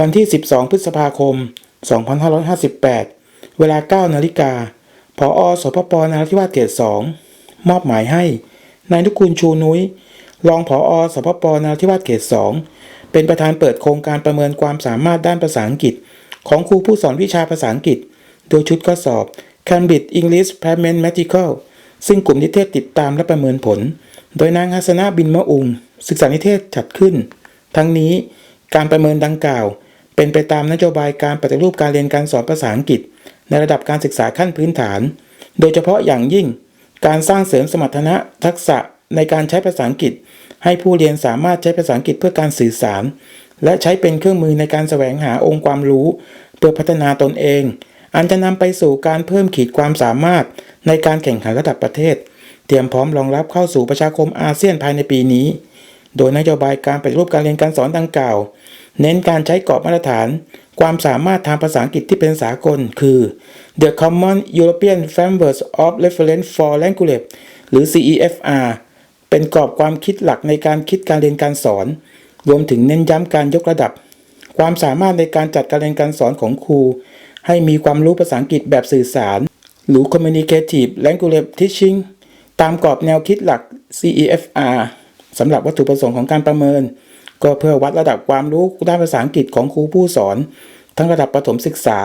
วันที่ 12 พฤษภาคม 2558 เวลา 9 นาฬิกาผอสพปนราธิวาสเขต2มอบหมายให้นายนุกูลชูนุ้ย รองผอสพปนราธิวาสเขต2เป็นประธานเปิดโครงการประเมินความสามารถด้านภาษาอังกฤษ ของครูผู้สอนวิชาภาษาอังกฤษ โดยชุดข้อสอบ Cambridge English Mathematical ซึ่งกลุ่มนิเทศติดตามและประเมินผล โดยนางฮัสนาบินมะอุง ศึกษานิเทศจัดขึ้น ทั้งนี้การประเมินดังกล่าว เป็นไปตามนโยบายการปฏิรูปการเรียนการสอนภาษาอังกฤษ ในระดับการศึกษาขั้นพื้นฐาน โดยเฉพาะอย่างยิ่ง การสร้างเสริมสมรรถนะทักษะในการใช้ภาษาอังกฤษ ให้ผู้เรียนสามารถใช้ภาษาอังกฤษเพื่อการสื่อสาร และใช้เป็นเครื่องมือในการแสวงหาองค์ความรู้ เพื่อพัฒนาตนเอง อันจะนำไปสู่การเพิ่มขีดความสามารถในการแข่งขันระดับประเทศ เตรียมพร้อมรองรับเข้าสู่ประชาคมอาเซียนภายในปีนี้ โดยนโยบายการปฏิรูปการเรียนการสอนดังกล่าว เน้นการใช้กรอบมาตรฐาน ความสามารถทางภาษาอังกฤษที่เป็นสากล คือ The Common European Framework of Reference for Language หรือ CEFR เป็นกรอบความคิดหลักในการคิดการเรียนการสอน รวมถึงเน้นย้ำการยกระดับ ความสามารถในการจัดการเรียนการสอนของครู ให้มีความรู้ภาษาอังกฤษแบบสื่อสาร หรือ Communicative Language Teaching ตามกรอบแนวคิดหลัก CEFR สำหรับวัตถุประสงค์ของการประเมิน ก็เพื่อวัดระดับความรู้ด้านภาษาอังกฤษของครูผู้สอน ทั้งระดับประถมศึกษา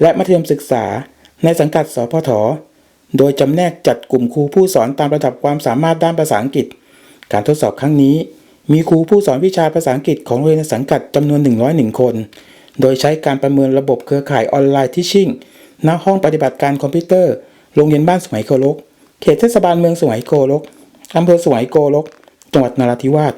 และมัธยมศึกษา ในสังกัดสพทโดยจำแนกจัดกลุ่มครูผู้สอนตามระดับความสามารถด้านภาษาอังกฤษ การทดสอบครั้งนี้ มีครูผู้สอนวิชาภาษาอังกฤษของโรงเรียนสังกัดจำนวน 101 คน โดยใช้การประเมินระบบเครือข่ายออนไลน์ที่ชิ่งณห้องปฏิบัติการคอมพิวเตอร์ โรงเรียนบ้านสมัยโกลก เขตเทศบาลเมืองสมัยโกลกอำเภอสมัยโกลก จังหวัดนราธิวาส